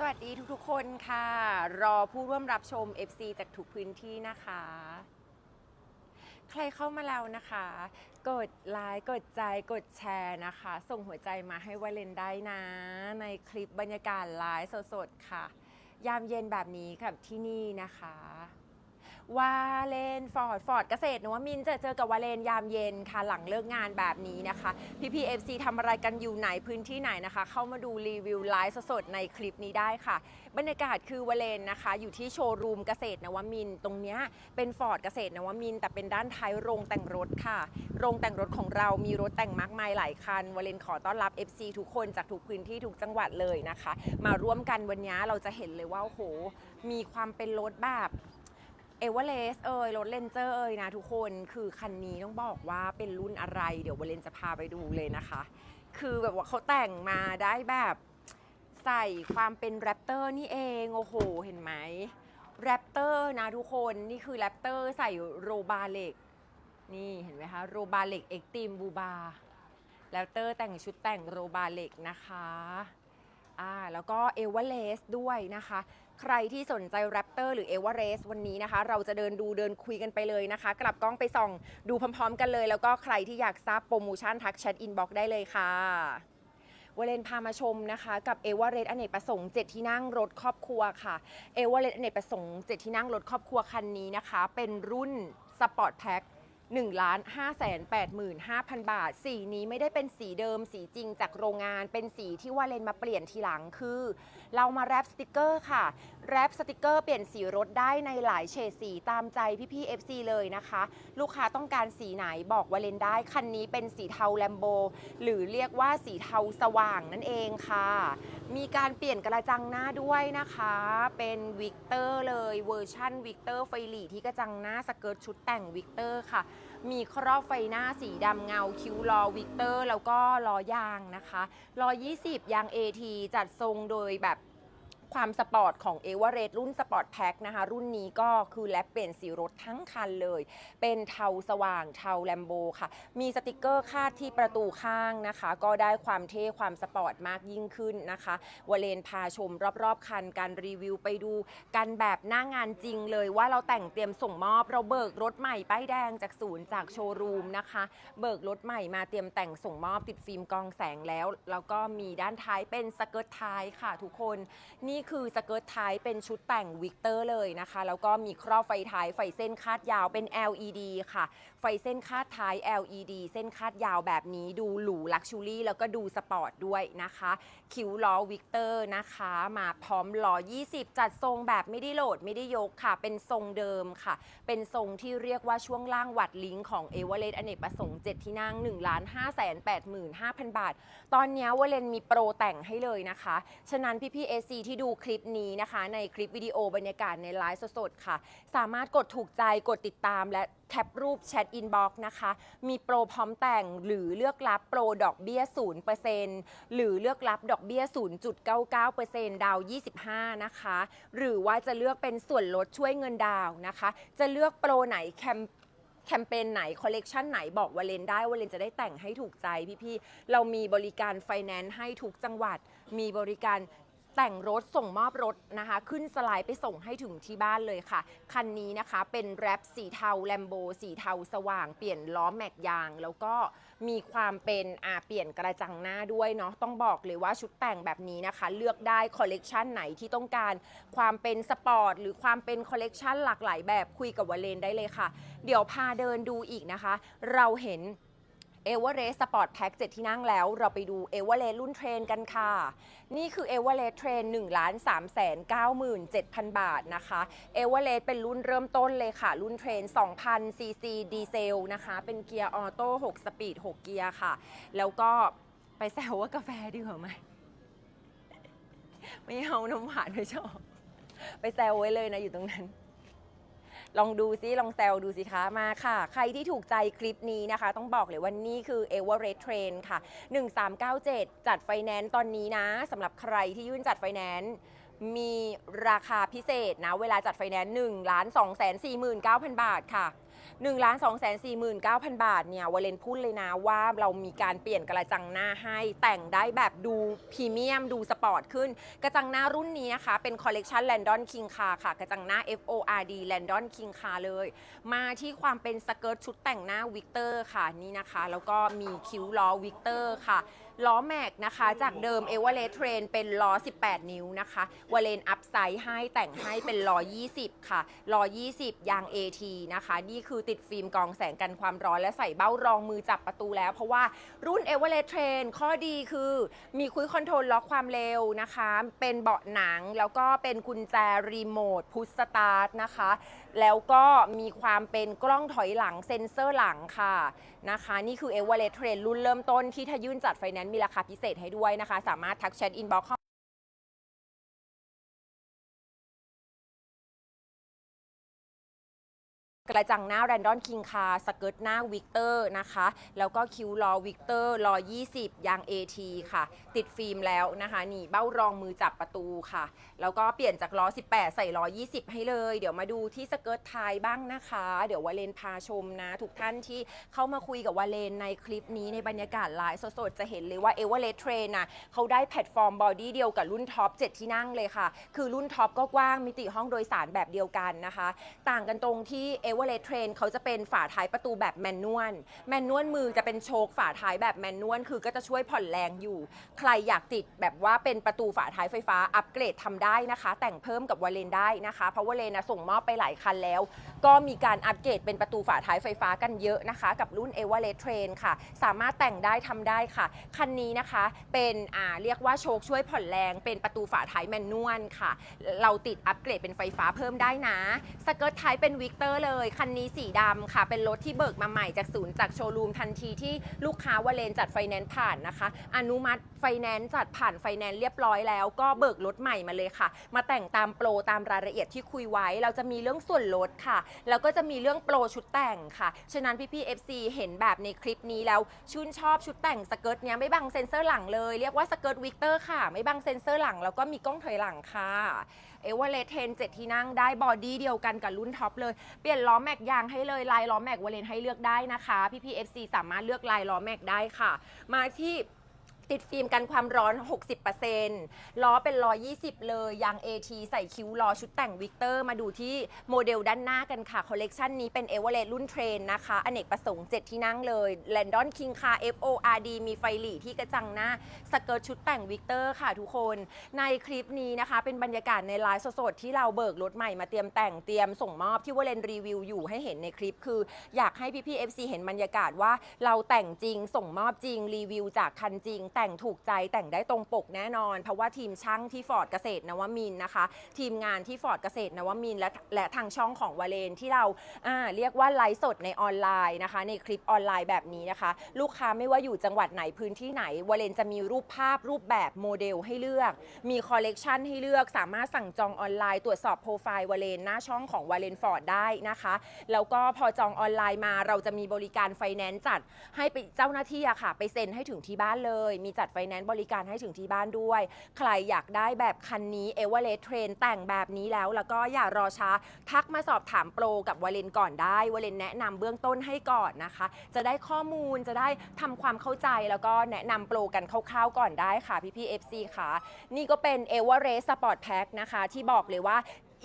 สวัสดีทุกๆ คนค่ะ รอผู้ร่วมรับชม FC จากทุกพื้นที่นะคะ ใครเข้ามาแล้วนะคะ กดไลค์กดใจกดแชร์นะคะ ส่งหัวใจมาให้วาเลนได้นะ ในคลิปบรรยากาศไลฟ์สดๆ ค่ะ ยามเย็นแบบนี้กับที่นี่นะคะ วาเลนฟอร์ดฟอร์ดเกษตรนวมินจะเจอกับวาเลนยามเย็นค่ะหลังเลิกงานแบบนี้นะคะพี่พีเอฟซีทำอะไรกันอยู่ไหนพื้นที่ไหนนะคะ เข้ามาดูรีวิวไลฟ์สดในคลิปนี้ได้ค่ะ บรรยากาศคือวาเลนนะคะ อยู่ที่โชว์รูมเกษตรนวมินตรงเนี้ยเป็นฟอร์ดเกษตรนวมินแต่เป็นด้านท้ายโรงแต่งรถค่ะ โรงแต่งรถของเรามีรถแต่งมากมายหลายคันวาเลนขอต้อนรับ FC ทุกคนจากทุกพื้นที่ทุกจังหวัดเลยนะคะ มาร่วมกันวันนี้เราจะเห็นเลยว่าโอ้โหมีความเป็นรถแบบ เอเวอเรสเอ่ยรถเลนเจอร์เอ่ยนะทุกคนคือคันนี้ต้องบอกว่าเป็นรุ่นอะไร เดี๋ยววาเลนจะพาไปดูเลยนะคะ คือแบบว่าเขาแต่งมาได้แบบใส่ความเป็นแรปเตอร์นี่เอง โอ้โห เห็นไหมแรปเตอร์นะทุกคนนี่คือแรปเตอร์ใส่โรบาเล็กนี่เห็นไหมคะโรบาเล็กเอ็กตีมบูบาแรปเตอร์แต่งชุดแต่งโรบาเล็กนะคะอ่าแล้วก็เอเวอเรสด้วยนะคะ ใครที่สนใจแรปเตอร์หรือเอเวอเรส์วันนี้นะคะ เราจะเดินดูเดินคุยกันไปเลยนะคะ กลับกล้องไปส่องดูพร้อมๆกันเลย แล้วก็ใครที่อยากทราบโปรโมชั่นทักแชทอินบ็อกได้เลยค่ะวาเลนพามาชมนะคะกับเอเวอเรสอเนกประสงค์7ที่นั่งรถครอบครัวค่ะเอเวอเรสอเนกประสงค์7ที่นั่งรถครอบครัวคันนี้นะคะ เป็นรุ่นสปอร์ตแพ็ค1ล้าน5แสน85,000 บาท สีนี้ไม่ได้เป็นสีเดิมสีจริงจากโรงงาน เป็นสีที่วาเลนมาเปลี่ยนทีหลังคือ เรามาแรปสติกเกอร์ค่ะ แรปสติกเกอร์เปลี่ยนสีรถได้ในหลายเฉดสีตามใจพี่ๆ FC เลยนะคะ ลูกค้าต้องการสีไหนบอกวาเลนได้ คันนี้เป็นสีเทาแลมโบหรือเรียกว่าสีเทาสว่างนั่นเองค่ะ มีการเปลี่ยนกระจังหน้าด้วยนะคะ เป็นวิกเตอร์เลยเวอร์ชั่นวิกเตอร์ไฟหลีที่กระจังหน้าสเกิร์ตชุดแต่งวิกเตอร์ค่ะ มีครอบไฟหน้าสีดำเงาคิ้วล้อวิกเตอร์ แล้วก็ล้อยางนะคะล้อ20 ยาง AT จัดทรงโดยแบบ ความสปอร์ตของเอเวอเรสรุ่นสปอร์ตแพ็คนะคะ รุ่นนี้ก็คือแลปเปลี่ยนสีรถทั้งคันเลย เป็นเทาสว่างเทาแลมโบค่ะ มีสติกเกอร์คาดที่ประตูข้างนะคะ ก็ได้ความเท่ความสปอร์ตมากยิ่งขึ้นนะคะวาเลนพาชมรอบๆ คันการรีวิวไปดูกันแบบหน้างานจริงเลยว่าเราแต่งเตรียมส่งมอบเราเบิกรถใหม่ป้ายแดงจากศูนย์จากโชว์รูมนะคะ เบิกรถใหม่มาเตรียมแต่งส่งมอบติดฟิล์มกองแสงแล้ว แล้วก็มีด้านท้ายเป็นสเกิร์ตท้ายค่ะทุกคนนี่ี่คือสเกิร์ตท้ายเป็นชุดแต่งวิกเตอร์เลยนะคะ แล้วก็มีครอบไฟท้ายไฟเส้นคาดยาวเป็น LED ค่ะ ฟเส้นคาดท้าย LED เส้นคาดยาวแบบนี้ดูหรูลักชูรี่แล้วก็ดูสปอร์ตด้วยนะคะ คิ้วล้อวิกเตอร์นะคะ มาพร้อมล้อ 20 จัดทรงแบบไม่ได้โหลดไม่ได้ยกค่ะ เป็นทรงเดิมค่ะ เป็นทรงที่เรียกว่าช่วงล่างวัดลิงของเอเวอเรสต์อเนกประสงค์ 7 ที่นั่ง1,585,000 บาท ตอนนี้วาเลนมีโปรแต่งให้เลยนะคะ ฉะนั้นพี่พี่เอซีที่ดูคลิปนี้นะคะ ในคลิปวิดีโอบรรยากาศในไลฟ์สดๆค่ะ สามารถกดถูกใจกดติดตามและแคปรูปแชทอินบ็อกซ์นะคะ มีโปรพร้อมแต่งหรือเลือกรับโปรดอกเบี้ย 0%หรือเลือกรับดอกเบี้ย 0.99%ดาว 25 นะคะ หรือว่าจะเลือกเป็นส่วนลดช่วยเงินดาวน์นะคะ จะเลือกโปรไหนแคมแคมเปญไหน คอลเลกชันไหนบอกวาเลนได้วาเลนจะได้แต่งให้ถูกใจพี่ๆ เรามีบริการไฟแนนซ์ให้ทุกจังหวัด มีบริการ แต่งรถส่งมอบรถนะคะ ขึ้นสไลด์ไปส่งให้ถึงที่บ้านเลยค่ะ คันนี้นะคะเป็นแรปสีเทาแลมโบสีเทาสว่างเปลี่ยนล้อแม็กยาง แล้วก็มีความเป็นอ่าเปลี่ยนกระจังหน้าด้วยเนาะต้องบอกเลยว่าชุดแต่งแบบนี้นะคะ เลือกได้คอลเลกชันไหนที่ต้องการความเป็นสปอร์ตหรือความเป็นคอลเลกชันหลากหลายแบบคุยกับวาเลนได้เลยค่ะ เดี๋ยวพาเดินดูอีกนะคะ เราเห็น เอเวอเรสต์สปอร์ตแพ็คเจ็ดที่นั่งแล้ว เราไปดูเอเวอเรสต์รุ่นเทรนกันค่ะ นี่คือเอเวอเรสต์เทรน1ล้าน3แสน97,000 บาทนะคะเอเวอเรสต์เป็นรุ่นเริ่มต้นเลยค่ะ รุ่นเทรน2,000 ซีซีดีเซลนะคะ เป็นเกียร์ออโต้6สปีด6เกียร์ค่ะ แล้วก็ไปแซวว่ากาแฟดีกว่าไหมไม่เอาน้ำหวานไม่ชอบไปแซวไว้เลยนะอยู่ตรงนั้น ลองดูซิลองแซวดูสิคะมาค่ะ ใครที่ถูกใจคลิปนี้นะคะ ต้องบอกเลยว่านี่คือ e v e r e s t Train ค่ะ 1397 จัดไฟแนนซ์ตอนนี้นะสำหรับใครที่ยื่นจัดไฟแนนซ์มีราคาพิเศษนะ เวลาจัดไฟแนนซ์1ล้าน2 4 9 0 0 0 บาทค่ะ 1ล้าน2 4 9 0 0 0 บาทเนี่ยวาเลนพูดเลยนะว่าเรามีการเปลี่ยนกระจังหน้าให้แต่งได้แบบดูพรีเมียมดูสปอร์ตขึ้น กระจังหน้ารุ่นนี้นะคะ เป็นคอลเลกชัน Landon King Car ค่ะ กระจังหน้า FORD Landon King Car เลย มาที่ความเป็นสเกิร์ตชุดแต่งหน้าวิกเตอร์ค่ะนี่นะคะ แล้วก็มีคิ้วล้อวิกเตอร์ค่ะ ล้อแม็กนะคะ จากเดิมเอเวอเรสต์เทรนเป็นล้อ 18 นิ้วนะคะวาเลนอัพไซด์ให้แต่งให้เป็นล้อ 20 ค่ะล้อ 20 ยาง AT นะคะ นี่คือติดฟิล์มกองแสงกันความร้อนและใส่เบ้ารองมือจับประตูแล้ว เพราะว่ารุ่นเอเวอเรสต์เทรนข้อดีคือมีคุยคอนโทรลล็อกความเร็วนะคะ เป็นเบาะหนังแล้วก็เป็นกุญแจรีโมทพุชสตาร์ทนะคะ แล้วก็มีความเป็นกล้องถอยหลังเซ็นเซอร์หลังค่ะ นะคะ นี่คือเอเวอเรสต์เทรุ่นเริ่มต้นที่ถ้ายื่นจัดไฟแนนซ์มีราคาพิเศษให้ด้วยนะคะ สามารถทักแชทอินบ็อกเข้า ระจังหน้า Randon King Car สเกิร์ตหน้าวิกเตอร์นะคะ แล้วก็คิ้วลอวิกเตอร์ล้อ20 ยาง AT ค่ะ ติดฟิล์มแล้วนะคะนี่เบ้ารองมือจับประตูค่ะ แล้วก็เปลี่ยนจากล้อ 18 ใส่ล้อ 20 ให้เลย เดี๋ยวมาดูที่สเกิร์ตไทยบ้างนะคะ เดี๋ยววาเลนพาชมนะ ทุกท่านที่เข้ามาคุยกับวาเลนในคลิปนี้ในบรรยากาศไลฟ์สดๆ จะเห็นเลยว่าเอเวอเรสต์เทรนน่ะเขาได้แพลตฟอร์มบอดี้เดียวกับรุ่นท็อป 7 ที่นั่งเลยค่ะ คือรุ่นท็อปก็กว้างมิติห้องโดยสารแบบเดียวกันนะคะ ต่างกันตรงที่เอเวอเรสต์เทรนเขาจะเป็นฝาท้ายประตูแบบแมนนวลแมนนวลมือจะเป็นโชคฝาท้ายแบบแมนนวลคือก็จะช่วยผ่อนแรงอยู่ ใครอยากติดแบบว่าเป็นประตูฝาท้ายไฟฟ้าอัปเกรดทำได้นะคะ แต่งเพิ่มกับวาเลนได้นะคะเพราะวาเลนนะส่งมอบไปหลายคันแล้ว ก็มีการอัปเกรดเป็นประตูฝาท้ายไฟฟ้ากันเยอะนะคะ กับรุ่น e v e r e s t Train ค่ะ สามารถแต่งได้ทำได้ค่ะ คันนี้นะคะเป็นอ่าเรียกว่าโชคช่วยผ่อนแรง เป็นประตูฝาท้ายแมนนวลค่ะ เราติดอัปเกรดเป็นไฟฟ้าเพิ่มได้นะสเกิร์ตท้ายเป็นวิกเตอร์เลย คันนี้สีดำค่ะ เป็นรถที่เบิกมาใหม่จากศูนย์จากโชว์รูมทันทีที่ลูกค้าวาเลนจัดไฟแนนซ์ผ่านนะคะ อนุมัติไฟแนนซ์จัดผ่านไฟแนนซ์เรียบร้อยแล้วก็เบิกรถใหม่มาเลยค่ะ มาแต่งตามโปรตามรายละเอียดที่คุยไว้ เราจะมีเรื่องส่วนลดค่ะแล้วก็จะมีเรื่องโปรชุดแต่งค่ะ ฉะนั้นพี่พี่ๆ FC เห็นแบบในคลิปนี้แล้วชื่นชอบชุดแต่งสเกิร์ตเนี้ยไม่บังเซนเซอร์หลังเลย เรียกว่าสเกิร์ตวิกเตอร์ค่ะ ไม่บังเซนเซอร์หลังแล้วก็มีกล้องถอยหลังค่ะเอเวอเรสต์เทนเจ็ดที่นั่งได้บอดี้เดียวกันกับรุ่นท็อปเลย เปลี่ยนล้อแม็กยางให้เลยลายล้อแม็กวาเลนให้เลือกได้นะคะพี่พี่ๆ FC สามารถเลือกลายล้อแม็กได้ค่ะ มาที่ ติดฟิล์มกันความร้อน 60%ล้อเป็น 120 เลย ยาง AT ใส่คิ้วล้อชุดแต่งวิกเตอร์ มาดูที่โมเดลด้านหน้ากันค่ะ คอลเลกชันนี้เป็นเอเวอเรสต์รุ่นเทรนนะคะ อเนกประสงค์ 7 ที่นั่งเลย Landon King Car FORD มีไฟหลีที่กระจังหน้า สเกิร์ตชุดแต่งวิกเตอร์ค่ะทุกคน ในคลิปนี้นะคะ เป็นบรรยากาศในไลฟ์สดๆที่เราเบิกรถใหม่มาเตรียมแต่งเตรียมส่งมอบที่วาเลนรีวิวอยู่ให้เห็นในคลิป คืออยากให้พี่ๆ FC เห็นบรรยากาศว่าเราแต่งจริงส่งมอบจริงรีวิวจากคันจริงแต่งถูกใจแต่งได้ตรงปกแน่นอน เพราะว่าทีมช่างที่ฟอร์ดเกษตรนวมินทร์นะคะ ทีมงานที่ฟอร์ดเกษตรนวมินทร์และและทางช่องของวาเลนที่เราอ่าเรียกว่าไลฟ์สดในออนไลน์นะคะ ในคลิปออนไลน์แบบนี้นะคะ ลูกค้าไม่ว่าอยู่จังหวัดไหนพื้นที่ไหนวาเลนจะมีรูปภาพรูปแบบโมเดลให้เลือก มีคอลเลกชันให้เลือกสามารถสั่งจองออนไลน์ตรวจสอบโปรไฟล์วาเลนหน้าช่องของวาเลนฟอร์ดได้นะคะแล้วก็พอจองออนไลน์มาเราจะมีบริการไฟแนนซ์จัดให้ไปเจ้าหน้าที่อะค่ะ ไปเซ็นให้ถึงที่บ้านเลยมีจัดไฟแนนซ์บริการให้ถึงที่บ้านด้วย ใครอยากได้แบบคันนี้เอเวอเรสต์เทรนแต่งแบบนี้แล้ว แล้วก็อย่ารอช้า ทักมาสอบถามโปรกับวาเลนก่อนได้วาเลนแนะนำเบื้องต้นให้ก่อนนะคะ จะได้ข้อมูลจะได้ทำความเข้าใจแล้วก็แนะนำโปรกันคร่าวๆก่อนได้ค่ะพี่พี่ๆ FC ค่ะ นี่ก็เป็นเอเวอเรสต์สปอร์ตแพ็คนะคะ ที่บอกเลยว่า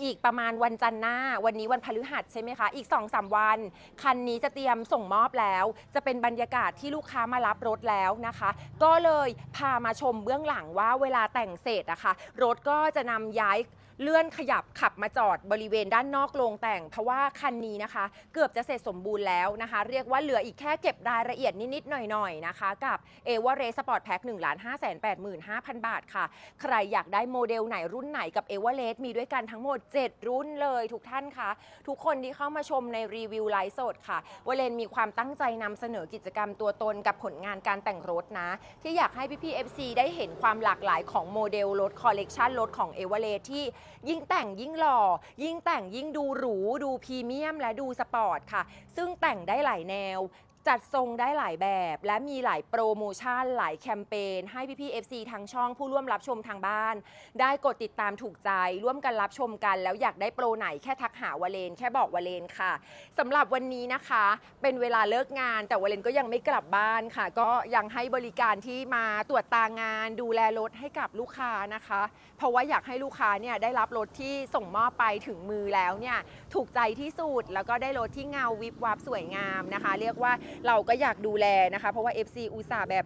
อีกประมาณวันจันทร์หน้า วันนี้วันพฤหัสใช่ไหมคะ อีก2อสวัน คันนี้จะเตรียมส่งมอบแล้ว จะเป็นบรรยากาศที่ลูกค้ามารับรถแล้วนะคะ ก็เลยพามาชมเบื้องหลังว่าเวลาแต่งเสร็จนะคะ่ะรถก็จะนำย้าย เลื่อนขยับขับมาจอดบริเวณด้านนอกโรงแต่ง เพราะว่าคันนี้นะคะ เกือบจะเสร็จสมบูรณ์แล้วนะคะ เรียกว่าเหลืออีกแค่เก็บรายละเอียดนิด ๆ หน่อย ๆ นะคะ กับ a v a r e s Sport Pack 1 5 8 5 0 0 0บาทค่ะ ใครอยากได้โมเดลไหนรุ่นไหนกับ a v a r e s มีด้วยกันทั้งหมด 7 รุ่นเลยทุกท่านคะทุกคนที่เข้ามาชมในรีวิวไลฟ์สดค่ะวเลนมีความตั้งใจนำเสนอกิจกรรมตัวตนกับผลงานการแต่งรถนะ ที่อยากให้พี่ๆ FC ได้เห็นความหลากหลายของโมเดลรถคอลเลกชันรถของ e v a r e s ที่ยิ่งแต่งยิ่งหล่อ ยิ่งแต่งยิ่งดูหรู ดูพรีเมียมและดูสปอร์ตค่ะ ซึ่งแต่งได้หลายแนว จัดทรงได้หลายแบบ และมีหลายโปรโมชั่น หลายแคมเปญให้พี่ๆ FC ทางช่องผู้ร่วมรับชมทางบ้าน ได้กดติดตามถูกใจ ร่วมกันรับชมกัน แล้วอยากได้โปรไหนแค่ทักหาวาเลน แค่บอกวาเลนค่ะสำหรับวันนี้นะคะ เป็นเวลาเลิกงาน แต่วาเลนก็ยังไม่กลับบ้านค่ะ ก็ยังให้บริการที่มาตรวจตางาน ดูแลรถให้กับลูกค้านะคะ เพราะว่าอยากให้ลูกค้าเนี่ยได้รับรถที่ส่งมอบไปถึงมือแล้วเนี่ยถูกใจที่สุดแล้วก็ได้รถที่เงาวิบวับสวยงามนะคะ เรียกว่าเราก็อยากดูแลนะคะ เพราะว่า FC อุตส่าห์แบบ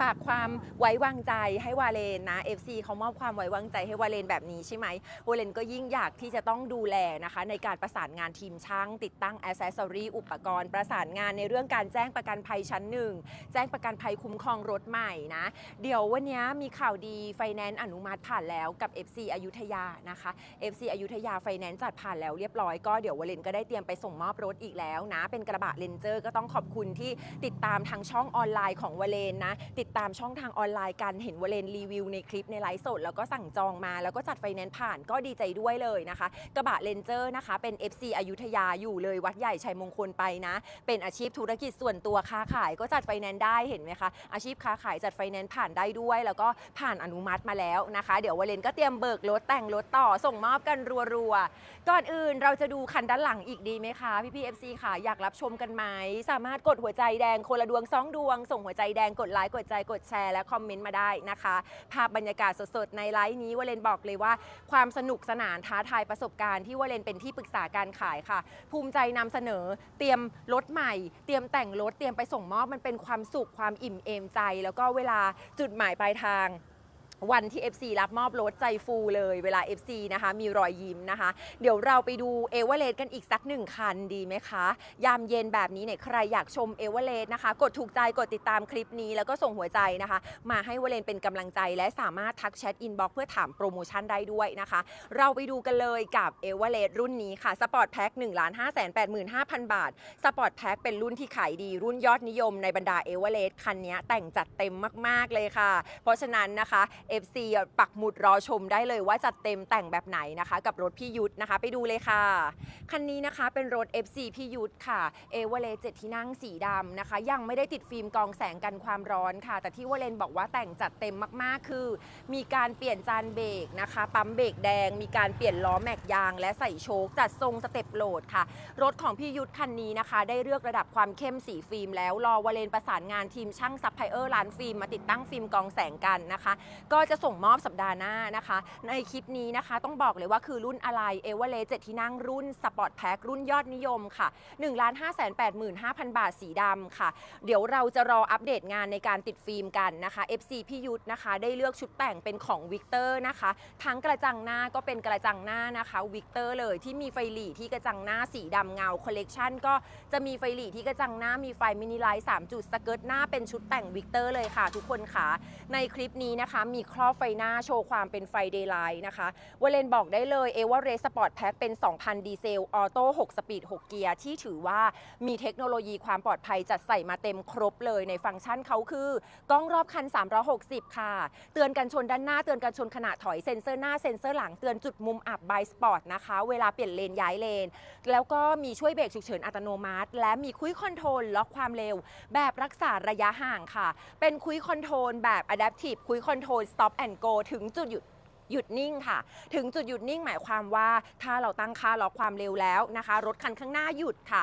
ฝากความไว้วางใจให้วาเลนนะ FC เขามอบความไว้วางใจให้วาเลนแบบนี้ใช่ไหมวาเลนก็ยิ่งอยากที่จะต้องดูแลนะคะ ในการประสานงานทีมช่าง ติดตั้งอ c เซสซอรีอุปกรณ์ ประสานงานในเรื่องการแจ้งประกันภัยชั้นหนึ่งแจ้งประกันภัยคุ้มครองรถใหม่นะ เดี๋ยววันนี้มีข่าวดีไฟแนนซ์อนุมัติผ่านแล้วกับ FC อยุธยานะคะ FC อยุธยาไฟแนนซ์จัดผ่านแล้วเรียบร้อยก็เดี๋ยววาเลนก็ได้เตรียมไปส่งมอบรถอีกแล้วนะ เป็นกระบะเลนเจอร์ก็ต้องขอบคุณที่ติดตามทางช่องออนไลน์ของวาเลนนะติดติดตามช่องทางออนไลน์กันเห็นวเลนรีวิวในคลิปในไลฟ์สด แล้วก็สั่งจองมาแล้วก็จัดไฟแนนซ์ผ่านก็ดีใจด้วยเลยนะคะ กระบะเลนเจอร์นะคะ เป็น FC อยุธยาอยู่เลยวัดใหญ่ชัยมงคลไปนะ เป็นอาชีพธุรกิจส่วนตัวค้าขายก็จัดไฟแนนซ์ได้เห็นไหมคะ อาชีพค้าขายจัดไฟแนนซ์ผ่านได้ด้วย แล้วก็ผ่านอนุมัติมาแล้วนะคะ เดี๋ยววาเลนก็เตรียมเบิกรถแต่งรถต่อส่งมอบกันรัวๆก่อนอื่นเราจะดูคันด้านหลังอีกดีไหมคะพี่พี่เอฟซีค่ะอยากรับชมกันไหมสามารถกดหัวใจแดงคนละดวงสองดวง ส่งหัวใจแดงกดไลค์กดใจกดแชร์และคอมเมนต์มาได้นะคะ ภาพบรรยากาศสดๆ ในไลฟ์นี้วาเลนบอกเลยว่า ความสนุกสนานท้าทายประสบการณ์ที่วาเลนเป็นที่ปรึกษาการขายค่ะ ภูมิใจนำเสนอเตรียมรถใหม่ เตรียมแต่งรถเตรียมไปส่งมอบมันเป็นความสุขความอิ่มเอมใจ แล้วก็เวลาจุดหมายปลายทาง วันที่ FC รับมอบรถใจฟูเลยเวลา FC นะคะ มีรอยยิ้มนะคะ เดี๋ยวเราไปดูเอเวอเรสกันอีกสักหนึ่งคันดีไหมคะ ยามเย็นแบบนี้เนี่ยใครอยากชมเอเวอเรสนะคะ กดถูกใจกดติดตามคลิปนี้แล้วก็ส่งหัวใจนะคะ มาให้วเลนเป็นกำลังใจ และสามารถทักแชทอินบ็อกเพื่อถามโปรโมชั่นได้ด้วยนะคะ เราไปดูกันเลยกับเอเวอเรสรุ่นนี้ค่ะสปอร์ตแพ็ค1 5 8 5 0 0 0บาทสปอร์ตแพ็คเป็นรุ่นที่ขายดีรุ่นยอดนิยมในบรรดาเอเวอเรสคันนี้แต่งจัดเต็มมากๆเลยค่ะ เพราะฉะนั้นนะคะ FC ปักหมุดรอชมได้เลยว่าจัดเต็มแต่งแบบไหนนะคะ กับรถพี่ยุทธนะคะ ไปดูเลยค่ะ คันนี้นะคะเป็นรถ FC พี่ยุทธค่ะเอเวเรสเจ็ดที่นั่งสีดำนะคะ ยังไม่ได้ติดฟิล์มกองแสงกันความร้อนค่ะ แต่ที่วเลนบอกว่าแต่งจัดเต็มมากๆ คือ มีการเปลี่ยนจานเบรกนะคะ ปั๊มเบรกแดง มีการเปลี่ยนล้อแม็กยาง และใส่โชคจัดทรงสเต็ปโหลดค่ะ รถของพี่ยุทธคันนี้นะคะ ได้เลือกระดับความเข้มสีฟิล์มแล้วรอวเลนประสานงานทีมช่างซัพพลายเออร์ร้านฟิล์มมาติดตั้งฟิล์มกองแสงกันนะคะ ก็จะส่งมอบสัปดาห์หน้านะคะ ในคลิปนี้นะคะ ต้องบอกเลยว่าคือรุ่นอะไรเอเวอเรสเจ็ดที่นั่งรุ่นสปอร์ตแพ็ครุ่นยอดนิยมค่ะ1 5 8 5 0 0 0 บาทสีดำค่ะ เดี๋ยวเราจะรออัปเดตงานในการติดฟิล์มกันนะคะ FC พี่ยุทธนะคะ ได้เลือกชุดแต่งเป็นของวิกเตอร์นะคะ ทั้งกระจังหน้าก็เป็นกระจังหน้านะคะวิกเตอร์เลยที่มีไฟหลีที่กระจังหน้าสีดำเงาคอลเลกชันก็จะมีไฟหลีที่กระจังหน้ามีไฟมินิไลท์3จุดสเกิร์ตหน้าเป็นชุดแต่งวิกเตอร์เลยค่ะ ทุกคนค่ะในคลิปนี้นะคะมีครอบไฟหน้าโชว์ความเป็นไฟเดย์ไลท์นะคะวาเลนบอกได้เลยเอว r เรสปอร์ตแพ็คเป็น 2,000 ดีเซล ออโต้ 6 สปีด 6 เกียร์ ที่ถือว่ามีเทคโนโลยีความปลอดภัยจัดใส่มาเต็มครบเลยในฟังก์ชันเขาคือกล้องรอบคัน 360 ค่ะ เตือนกันชนด้านหน้า เตือนกันชนขณะถอยเซ็นเซอร์หน้าเซ็นเซอร์หลังเตือนจุดมุมอับบายสปอร์ตนะคะ เวลาเปลี่ยนเลนย้ายเลน แล้วก็มีช่วยเบรกฉุกเฉินอัตโนมัติ และมีคุยคอนโทรลล็อกความเร็ว แบบรักษาระยะห่างค่ะ เป็นคุยคอนโทรลแบบ Adaptive คุยคอนโทรล Stop and Go ถึงจุดหยุดหยุดนิ่งค่ะ ถึงจุดหยุดนิ่งหมายความว่า ถ้าเราตั้งค่าล็อกความเร็วแล้วนะคะ รถคันข้างหน้าหยุดค่ะ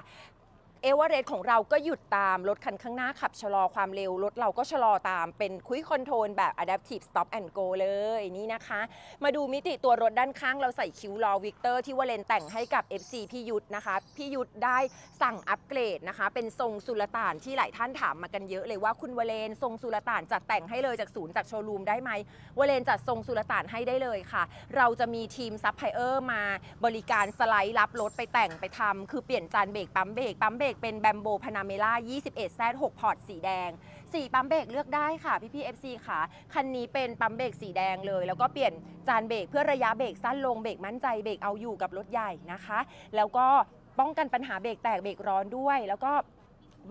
เอเวอเรสต์ของเราก็หยุดตาม รถคันข้างหน้าขับชะลอความเร็ว รถเราก็ชะลอตามเป็นคุยคอนโทรลแบบ Adaptive Stop and Go เลยนี่นะคะ มาดูมิติตัวรถด้านข้างเราใส่คิ้วล้อวิกเตอร์ที่วาเลนแต่งให้กับ FC พี่ยุทธนะคะพี่ยุทธได้สั่งอัปเกรดนะคะ เป็นทรงสุลต่านที่หลายท่านถามมากันเยอะเลยว่าคุณวาเลนทรงสุลต่านจัดแต่งให้เลยจากศูนย์จากโชว์รูมได้ไหมวาเลนจัดทรงสุลต่านให้ได้เลยค่ะ เราจะมีทีมซัพพลายเออร์มาบริการสไลด์รับรถไปแต่งไปทำคือเปลี่ยนจานเบรกปั๊มเบรกปั๊มเบรกเป็นแบมโบพานาเมล่า21 z 6พอร์ตสีแดง สีปั๊มเบรกเลือกได้ค่ะพี่พี่ FC ค่ะ คันนี้เป็นปั๊มเบรกสีแดงเลย แล้วก็เปลี่ยนจานเบรกเพื่อระยะเบรกสั้นลงเบรกมั่นใจเบรกเอาอยู่กับรถใหญ่นะคะ แล้วก็ป้องกันปัญหาเบรกแตกเบรกร้อนด้วย แล้วก็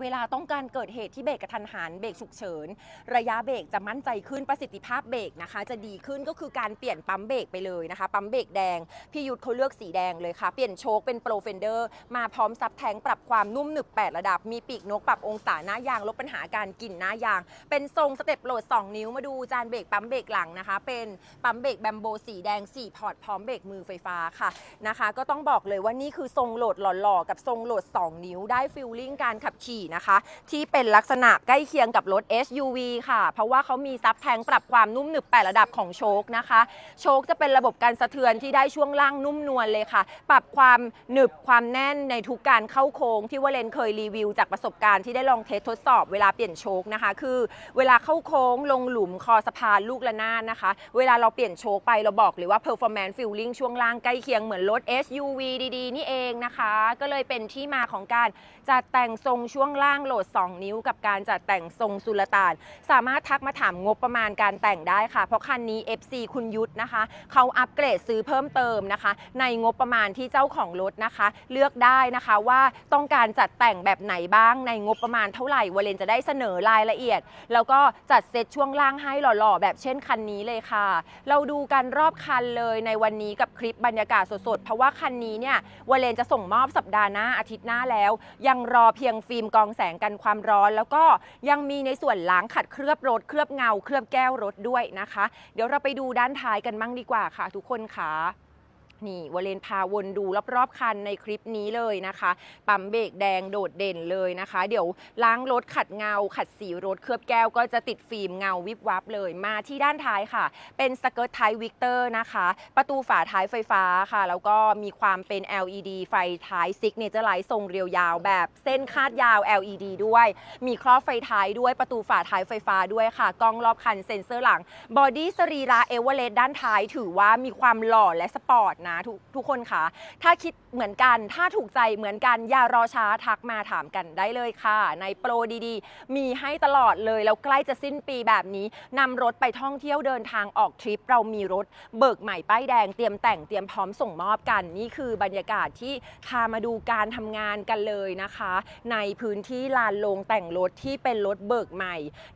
เวลาต้องการเกิดเหตุที่เบรกกระทันหันเบรกฉุกเฉิน ระยะเบรกจะมั่นใจขึ้นประสิทธิภาพเบรกนะคะ จะดีขึ้นก็คือการเปลี่ยนปั๊มเบรกไปเลยนะคะ ปั๊มเบรกแดง พี่ยุทธเขาเลือกสีแดงเลยค่ะ เปลี่ยนโชคเป็นโปรเฟนเดอร์ มาพร้อมซับแทงปรับความนุ่มหนึบ 8 ระดับ มีปีกนกปรับองศาหน้ายาง ลดปัญหาการกลิ่นหน้ายาง เป็นทรงสเต็ปโหลด 2 นิ้วมาดูจานเบรกปั๊มเบรกหลังนะคะ เป็นปั๊มเบรกแบมโบสีแดง4พอร์ตพร้อมเบรกมือไฟฟ้าค่ะนะคะ ก็ต้องบอกเลยว่านี่คือทรงโหลดหล่อๆกับทรงโหลด 2 นิ้วได้ฟิลลิ่งการขับขี่นะคะ ที่เป็นลักษณะใกล้เคียงกับรถ SUV ค่ะ เพราะว่าเขามีซับแทงปรับความนุ่มหนึบ8ระดับของโชคนะคะ โชคจะเป็นระบบการสะเทือนที่ได้ช่วงล่างนุ่มนวลเลยค่ะ ปรับความหนึบความแน่นในทุกการเข้าโค้งที่ว่าเลนเคยรีวิวจากประสบการณ์ที่ได้ลองเทสทดสอบเวลาเปลี่ยนโชคนะคะ คือเวลาเข้าโค้งลงหลุมคอสะพานลูกระนาดนะคะ เวลาเราเปลี่ยนโชคไปเราบอกเลยว่า performance feeling ช่วงล่างใกล้เคียงเหมือนรถ SUV ดีๆ นี่เองนะคะ ก็เลยเป็นที่มาของการจัดแต่งทรงช่วงล่างโหลด 2 นิ้วกับการจัดแต่งทรงสุลต่าน สามารถทักมาถามงบประมาณการแต่งได้ค่ะ เพราะคันนี้ FC คุณยุทธนะคะ เขาอัปเกรดซื้อเพิ่มเติมนะคะ ในงบประมาณที่เจ้าของรถนะคะ เลือกได้นะคะว่าต้องการจัดแต่งแบบไหนบ้างในงบประมาณเท่าไหร่วาเลนจะได้เสนอรายละเอียด แล้วก็จัดเซตช่วงล่างให้หล่อๆ แบบเช่นคันนี้เลยค่ะ เราดูกันรอบคันเลยในวันนี้กับคลิปบรรยากาศสดๆ เพราะว่าคันนี้เนี่ยวาเลนจะส่งมอบสัปดาห์หน้าอาทิตย์หน้าแล้ว ยังรอเพียงฟิล์มกองแสงกันความร้อน แล้วก็ยังมีในส่วนล้างขัดเคลือบรถเคลือบเงา เคลือบแก้วรถด้วยนะคะ เดี๋ยวเราไปดูด้านท้ายกันมั่งดีกว่าค่ะ ทุกคนค่ะ นี่วเลนพาวนดูรอบๆคันในคลิปนี้เลยนะคะ ปั๊มเบรกแดงโดดเด่นเลยนะคะ เดี๋ยวล้างรถขัดเงา ขัดสีรถเคลือบแก้วก็จะติดฟิล์มเงาวิบวับเลยมาที่ด้านท้ายค่ะ เป็นสเกิร์ตท้ายวิกเตอร์นะคะ ประตูฝาท้ายไฟฟ้าค่ะ แล้วก็มีความเป็น LED ไฟท้ายซิกเนเจอร์ไลท์ทรงเรียวยาวแบบเส้นคาดยาว LED ด้วย มีครอบไฟท้ายด้วยประตูฝาท้ายไฟฟ้าด้วยค่ะกล้องรอบคันเซ็นเซอร์หลังบอดี้สรีระเอเวอเรสต์ด้านท้ายถือว่ามีความหล่อและสปอร์ตนะทุกทุกคนค่ะ ถ้าคิดเหมือนกัน ถ้าถูกใจเหมือนกัน อย่ารอช้าทักมาถามกันได้เลยค่ะ ในโปรดีๆ มีให้ตลอดเลย แล้วใกล้จะสิ้นปีแบบนี้นำรถไปท่องเที่ยวเดินทางออกทริป เรามีรถเบิกใหม่ป้ายแดงเตรียมแต่งเตรียมพร้อมส่งมอบกัน นี่คือบรรยากาศที่พามาดูการทำงานกันเลยนะคะ ในพื้นที่ลานโลงแต่งรถที่เป็นรถเบิกใหม่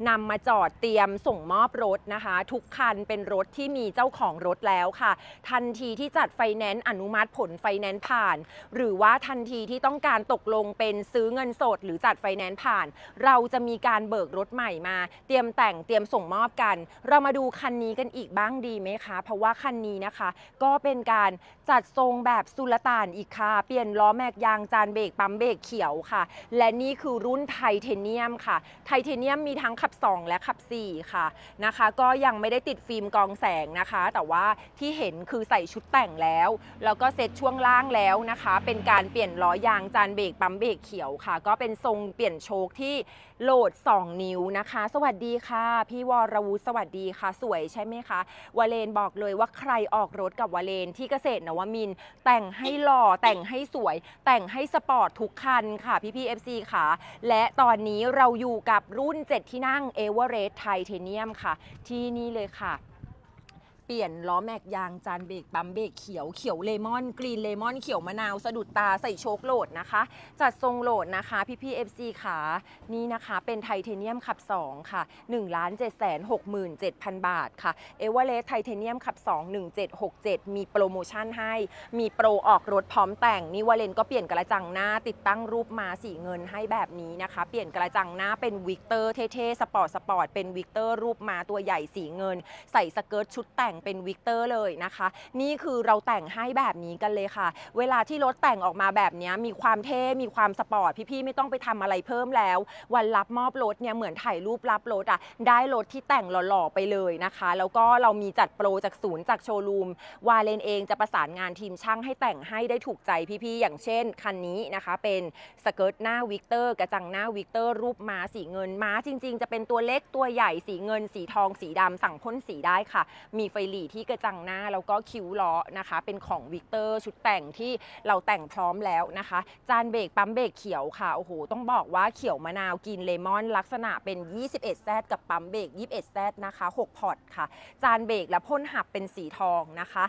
นำมาจอดเตรียมส่งมอบรถนะคะ ทุกคันเป็นรถที่มีเจ้าของรถแล้วค่ะ ทันทีที่จัดไฟแนนซ์อนุมัติผลไฟแนนซ์ผ่าน หรือว่าทันทีที่ต้องการตกลงเป็นซื้อเงินสด หรือจัดไฟแนนซ์ผ่าน เราจะมีการเบิกรถใหม่มา เตรียมแต่งเตรียมส่งมอบกัน เรามาดูคันนี้กันอีกบ้างดีไหมคะ เพราะว่าคันนี้นะคะ ก็เป็นการจัดทรงแบบสุลต่านอีกค่ะ เปลี่ยนล้อแม็กยางจานเบรกปั๊มเบรกเขียวค่ะ และนี่คือรุ่นไทเทเนียมค่ะ ไทเทเนียมมีทั้งขับ 2 และขับ 4 ค่ะนะคะ ก็ยังไม่ได้ติดฟิล์มกองแสงนะคะ แต่ว่าที่เห็นคือใส่ชุดแต่งแล้วแล้ว แล้วก็เซ็ตช่วงล่างแล้วนะคะ เป็นการเปลี่ยนล้อยางจานเบรกปั๊มเบรกเขียวค่ะ ก็เป็นทรงเปลี่ยนโชคที่โหลด 2 นิ้วนะคะ สวัสดีค่ะ พี่วรวุฒิสวัสดีค่ะ สวยใช่ไหมคะวาเลนบอกเลยว่าใครออกรถกับวาเลนที่เกษตรนวมินต์แต่งให้หล่อแต่งให้สวย แต่งให้สปอร์ตทุกคันค่ะพี่พี่ FC ค่ะ และตอนนี้เราอยู่กับรุ่น 7 ที่นั่งเอเวอเรสต์ไทเทเนียมค่ะ ที่นี่เลยค่ะ เปลี่ยนล้อแม็กยางจานเบรกปั๊มเบรกเขียวเขียวเลมอนกรีนเลมอนเขียวมะนาวสะดุดตาใส่โชคโหลดนะคะ จัดทรงโหลดนะคะพี่พี่ FC ขานี่นะคะเป็นไทเทเนียมขับ 2 ค่ะ1 7 6 7 0 0 0บาทค่ะเอเวอเรสต์ไทเทเนียมขับ 2 1767 มีโปรโมชั่นให้ มีโปรออกรถพร้อมแต่งนี่วาเลนก็เปลี่ยนกระจังหน้าติดตั้งรูปมาสีเงินให้แบบนี้นะคะ เปลี่ยนกระจังหน้าเป็นวิกเตอร์เท่ๆสปอร์ตสปอร์ตเป็นวิกเตอร์รูปมาตัวใหญ่สีเงิน ใส่สเกิร์ตชุดแต่งเป็นวิกเตอร์เลยนะคะ นี่คือเราแต่งให้แบบนี้กันเลยค่ะ เวลาที่รถแต่งออกมาแบบนี้มีความเท่ มีความสปอร์ต พี่ๆ ไม่ต้องไปทำอะไรเพิ่มแล้ว วันรับมอบรถเนี่ยเหมือนถ่ายรูปรับรถอะ ได้รถที่แต่งหล่อๆไปเลยนะคะ แล้วก็เรามีจัดโปรจากศูนย์จากโชว์รูม วาเลนเองจะประสานงานทีมช่างให้แต่งให้ได้ถูกใจพี่ๆ อย่างเช่น คันนี้นะคะเป็นสเกิร์ตหน้าวิกเตอร์กระจังหน้าวิกเตอร์รูปม้าสีเงินม้าจริง ๆ จะเป็นตัวเล็กตัวใหญ่สีเงิน สีทองสีดำสั่งพ่นสีได้ค่ะ มีไฟหลีที่กระจังหน้าแล้วก็คิ้วล้อนะคะ เป็นของวิกเตอร์ชุดแต่งที่เราแต่งพร้อมแล้วนะคะ จานเบรกปั๊มเบรกเขียวค่ะโอ้โหต้องบอกว่าเขียวมะนาวกินเลมอน ลักษณะเป็น 21แซดกับปั๊มเบรก21แซดนะคะ6พอร์ตค่ะ จานเบรกและพ่นหับเป็นสีทองนะคะ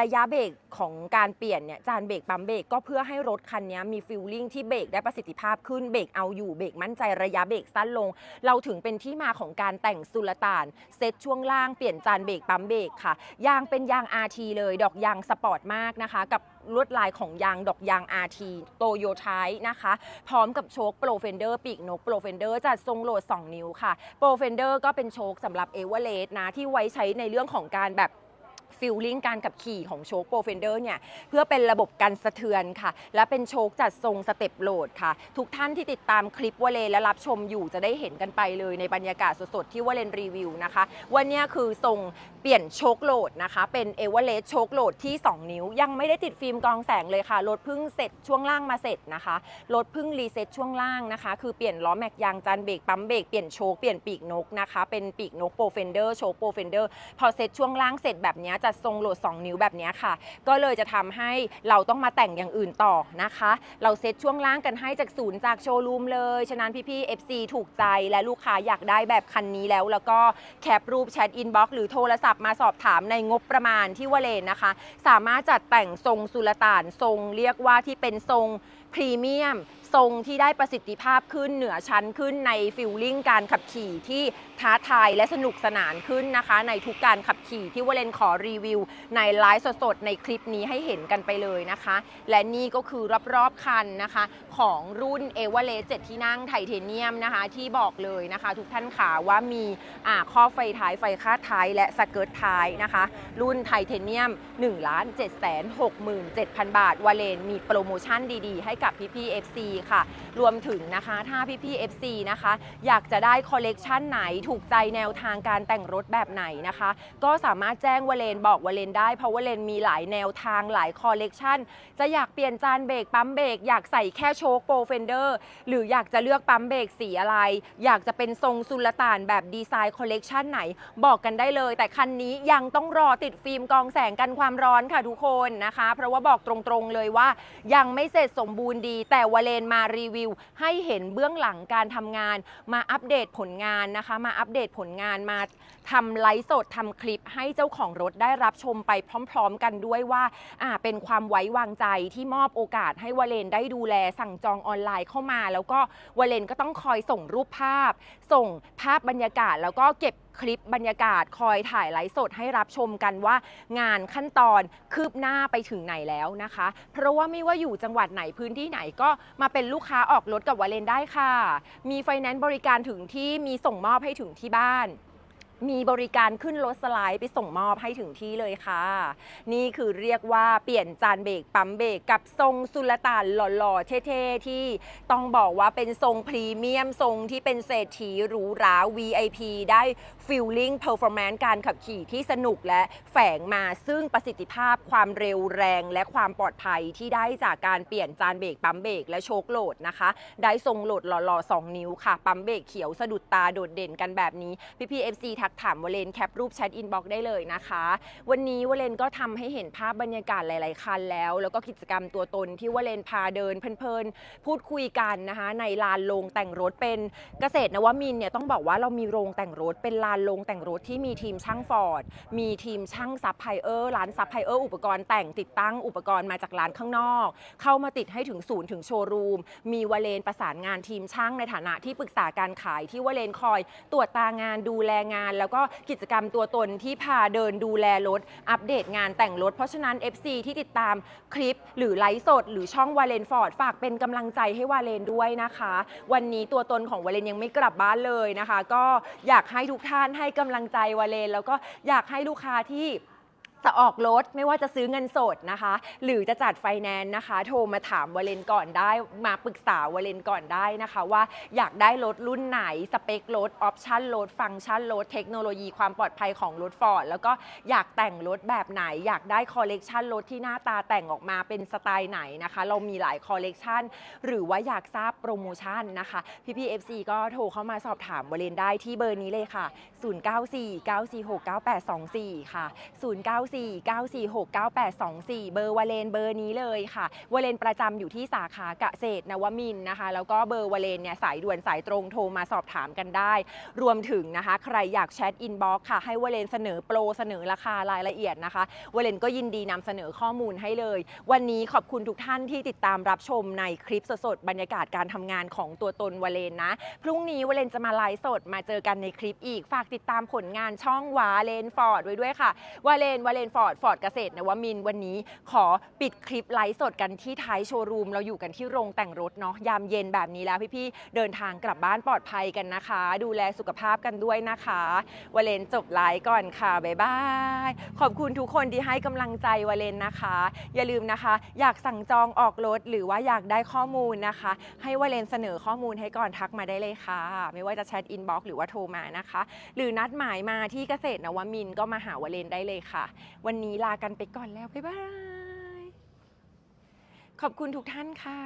ระยะเบรกของการเปลี่ยนเนี่ยจานเบรกปั๊มเบรกก็เพื่อให้รถคันนี้มีฟิลลิ่งที่เบรกได้ประสิทธิภาพขึ้นเบรกเอาอยู่เบรกมั่นใจระยะเบรกสั้นลง เราถึงเป็นที่มาของการแต่งสุลต่านเซตช่วงล่างเปลี่ยนจานเบรกปั๊มเบรกค่ะ ยางเป็นยาง RT เลย ดอกยางสปอร์ตมากนะคะ กับลวดลายของยางดอกยาง RT โตโยไทนะคะ พร้อมกับโชคโปรเฟนเดอร์ปีกนกโปรเฟนเดอร์จัดทรงโหลด 2 นิ้วค่ะ โปรเฟนเดอร์ก็เป็นโชคสำหรับเอเวอเรสต์นะ ที่ไว้ใช้ในเรื่องของการแบบ ฟิลลิ่งการขับขี่ของโชคโปรเฟนเดอร์เนี่ยเพื่อเป็นระบบกันสะเทือนค่ะ และเป็นโชคจัดทรงสเต็ปโหลดค่ะ ทุกท่านที่ติดตามคลิปวเลนและรับชมอยู่จะได้เห็นกันไปเลยในบรรยากาศสดๆที่วเลนรีวิวนะคะ วันนี้คือทรงเปลี่ยนโชคโหลดนะคะ เป็นเอเวอเรสต์โชคโหลดที่ 2 นิ้ว ยังไม่ได้ติดฟิล์มกรองแสงเลยค่ะรถเพิ่งเสร็จช่วงล่างมาเสร็จนะคะรถเพิ่งรีเซ็ตช่วงล่างนะคะ คือเปลี่ยนล้อแม็กยางจานเบรกปั๊มเบรกเปลี่ยนโชคเปลี่ยนปีกนกนะคะ เป็นปีกนกโปรเฟนเดอร์โชคโปรเฟนเดอร์พอเซ็ตช่วงล่างเสร็จแบบนี้จัดทรงโหลด 2 นิ้วแบบนี้ค่ะ ก็เลยจะทำให้เราต้องมาแต่งอย่างอื่นต่อนะคะ เราเซ็ตช่วงล่างกันให้จากศูนย์จากโชว์รูมเลย ฉะนั้นพี่ๆ FC ถูกใจและลูกค้าอยากได้แบบคันนี้แล้ว แล้วก็แคปรูปแชทอินบ็อกซ์หรือโทรศัพท์มาสอบถามในงบประมาณที่วเลนนะคะ สามารถจัดแต่งทรงสุลต่านทรงเรียกว่าที่เป็นทรง พรีเมียมทรงที่ได้ประสิทธิภาพขึ้นเหนือชั้นขึ้นในฟิลลิ่งการขับขี่ที่ท้าทายและสนุกสนานขึ้นนะคะ ในทุกการขับขี่ที่วเลนขอรีวิว ในไลฟ์สดๆในคลิปนี้ให้เห็นกันไปเลยนะคะ และนี่ก็คือรอบๆคันนะคะ ของรุ่นเอเวอเรสต์ที่นั่งไทเทเนียมนะคะ ที่บอกเลยนะคะ ทุกท่านขาว่ามีข้อไฟท้ายไฟคาดท้ายและสเกิร์ตท้ายนะคะ รุ่นไทเทเนียม1ล้าน7 6 7 0 0 0 บาทวาเลนมีโปรโมชั่นดีๆ ให้กับพี่ๆ FC ค่ะ รวมถึงนะคะถ้าพี่ๆ FC นะคะ อยากจะได้คอลเลกชันไหนถูกใจแนวทางการแต่งรถแบบไหนนะคะ ก็สามารถแจ้งวาเลนบอกวาเลนได้เพราะวาเลนมีหลายแนวทางหลายคอลเลกชันจะอยากเปลี่ยนจานเบรกปั๊มเบรกอยากใส่แค่โชคโปรเฟนเดอร์หรืออยากจะเลือกปั๊มเบรกสีอะไร อยากจะเป็นทรงสุลต่านแบบดีไซน์คอลเลกชันไหน บอกกันได้เลย แต่คันนี้ยังต้องรอติดฟิล์มกองแสงกันความร้อนค่ะทุกคนนะคะ เพราะว่าบอกตรงๆเลยว่ายังไม่เสร็จสมบูรณ์ดี แต่วาเลนมารีวิว ให้เห็นเบื้องหลังการทำงาน มาอัปเดตผลงานนะคะ มาอัปเดตผลงานมาทำไลฟ์สดทำคลิปให้เจ้าของรถได้รับชมไปพร้อม ๆ กันด้วยว่าอ่าเป็นความไว้วางใจที่มอบโอกาสให้วาเลนได้ดูแลสั่งจองออนไลน์เข้ามา แล้วก็วาเลนก็ต้องคอยส่งรูปภาพ ส่งภาพบรรยากาศแล้วก็เก็บ คลิปบรรยากาศคอยถ่ายไลฟ์สดให้รับชมกันว่างานขั้นตอนคืบหน้าไปถึงไหนแล้วนะคะ เพราะว่าไม่ว่าอยู่จังหวัดไหนพื้นที่ไหนก็มาเป็นลูกค้าออกรถกับวาเลนได้ค่ะ มีไฟแนนซ์บริการถึงที่มีส่งมอบให้ถึงที่บ้าน มีบริการขึ้นรถสไลด์ไปส่งมอบให้ถึงที่เลยค่ะ นี่คือเรียกว่าเปลี่ยนจานเบรกปั๊มเบรกกับทรงสุลต่านหล่อๆ เท่ๆ ที่ต้องบอกว่าเป็นทรงพรีเมียมทรงที่เป็นเศรษฐีหรูหรา VIP ได้ฟิลลิ่งเพอร์ฟอร์แมนซ์การขับขี่ที่สนุกและแฝงมาซึ่งประสิทธิภาพความเร็วแรง และความปลอดภัยที่ได้จากการเปลี่ยนจานเบรกปั๊มเบรกและโชคโหลดนะคะ ได้ทรงโหลดหล่อๆ 2 นิ้วค่ะ ปั๊มเบรกเขียวสะดุดตาโดดเด่นกันแบบนี้พี่พี FC ทักถามวเลนแคปรูปแชทอินบ็อกได้เลยนะคะ วันนี้วเลนก็ทำให้เห็นภาพบรรยากาศหลาย ๆ คันแล้ว แล้วก็กิจกรรมตัวตนที่วเลนพาเดินเพลิน ๆ พูดคุยกันนะคะ ในลานโรงแต่งรถเป็นเกษตรนวมินเนี่ยต้องบอกว่าเรามีโรงแต่งรถเป็นลานโรงแต่งรถที่มีทีมช่างฟอร์ดมีทีมช่างซับไพเออร์ร้านซับไพเออร์อุปกรณ์แต่งติดตั้งอุปกรณ์มาจากร้านข้างนอก เข้ามาติดให้ถึงศูนย์ถึงโชว์รูม มีวเลนประสานงานทีมช่างในฐานะที่ปรึกษาการขายที่วเลนคอย ตรวจตางานดูแลงานแล้วก็กิจกรรมตัวตนที่พาเดินดูแลรถ อัปเดตงานแต่งรถ เพราะฉะนั้น FC ที่ติดตามคลิปหรือไลฟ์สด หรือช่องวาเลนฟอร์ดฝากเป็นกำลังใจให้วาเลนด้วยนะคะ วันนี้ตัวตนของวาเลนยังไม่กลับบ้านเลยนะคะ ก็อยากให้ทุกท่านให้กำลังใจวาเลน แล้วก็อยากให้ลูกค้าที่ จะออกรถไม่ว่าจะซื้อเงินสดนะคะ หรือจะจัดไฟแนนซ์นะคะ โทรมาถามวาเลนก่อนได้ มาปรึกษาวาเลนก่อนได้นะคะ ว่าอยากได้รถรุ่นไหน สเปครถออปชั่นรถฟังก์ชันรถเทคโนโลยีความปลอดภัยของรถฟอร์ดแล้วก็อยากแต่งรถแบบไหน อยากได้คอลเลกชันรถที่หน้าตาแต่งออกมาเป็นสไตล์ไหนนะคะ เรามีหลายคอลเลกชันหรือว่าอยากทราบโปรโมชั่นนะคะพี่พีเอฟซีก็โทรเข้ามาสอบถามวาเลนได้ที่เบอร์นี้เลยค่ะ 0949469824 ค่ะ 09 0949469824 เบอร์วาเลนเบอร์นี้เลยค่ะวาเลนประจำอยู่ที่สาขาเกษตรนวมินทร์นะคะ แล้วก็เบอร์วาเลนเนี่ยสายด่วนสายตรงโทรมาสอบถามกันได้ รวมถึงนะคะ ใครอยากแชทอินบ็อกซ์ค่ะ ให้วาเลนเสนอโปรเสนอราคารายละเอียดนะคะวาเลนก็ยินดีนำเสนอข้อมูลให้เลย วันนี้ขอบคุณทุกท่านที่ติดตามรับชมในคลิปสดๆบรรยากาศการทำงานของตัวตนวาเลนนะ พรุ่งนี้วาเลนจะมาไลฟ์สดมาเจอกันในคลิปอีกฝากติดตามผลงานช่องวาเลนฟอร์ดไว้ด้วยค่ะวาเลนวาเลนฟอร์ดฟอร์ดเกษตรนวมินวันนี้ขอปิดคลิปไลฟ์สดกันที่ท้ายโชว์รูม เราอยู่กันที่โรงแต่งรถเนาะยามเย็นแบบนี้แล้วพี่ๆเดินทางกลับบ้านปลอดภัยกันนะคะ ดูแลสุขภาพกันด้วยนะคะวาเลนจบไลฟ์ก่อนค่ะบ๊ายบายขอบคุณทุกคนที่ให้กำลังใจวาเลนนะคะ อย่าลืมนะคะ อยากสั่งจองออกรถหรือว่าอยากได้ข้อมูลนะคะ ให้วาเลนเสนอข้อมูลให้ก่อนทักมาได้เลยค่ะ ไม่ว่าจะแชทอินบ็อกซ์หรือว่าโทรมานะคะ หรือนัดหมายมาที่เกษตรนวมินก็มาหาวาเลนได้เลยค่ะวันนี้ลากันไปก่อนแล้ว บ๊ายบาย ขอบคุณทุกท่านค่ะ